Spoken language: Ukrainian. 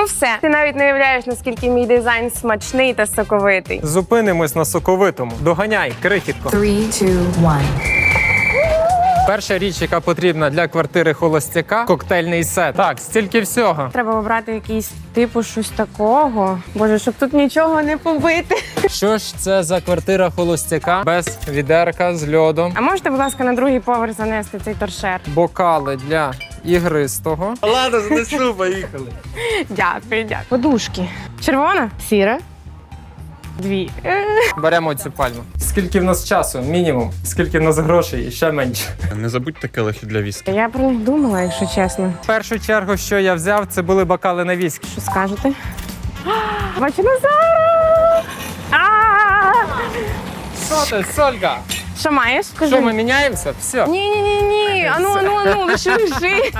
Ну все, ти навіть не уявляєш, наскільки мій дизайн смачний та соковитий. Зупинимось на соковитому. Доганяй, крихітко. Three, two, one. Перша річ, яка потрібна для квартири холостяка коктейльний сет. Так, стільки всього. Треба обрати якийсь типу щось такого. Боже, щоб тут нічого не побити. Що ж це за квартира холостяка без відерка з льодом, А можете, будь ласка, на другий поверх занести цей торшер? бокали для ігристого. Ладно, занесу, поїхали. Дякую, дякую. Подушки. Червона? Сіра. Дві. Е, Беремо цю пальму. Скільки в нас часу? Мінімум. Скільки в нас грошей? І ще менше. Не забудьте келихи для віскі. Я про них думала, якщо чесно. В першу чергу, що я взяв, це були бокали на віскі. Що скажете? Бачу Назара! А! Що ти, Сольга? Що маєш? Скажи. Що ми міняємося? Все. Ні, ні, ні, ні. Ану, ану, ану, лиши, лиши.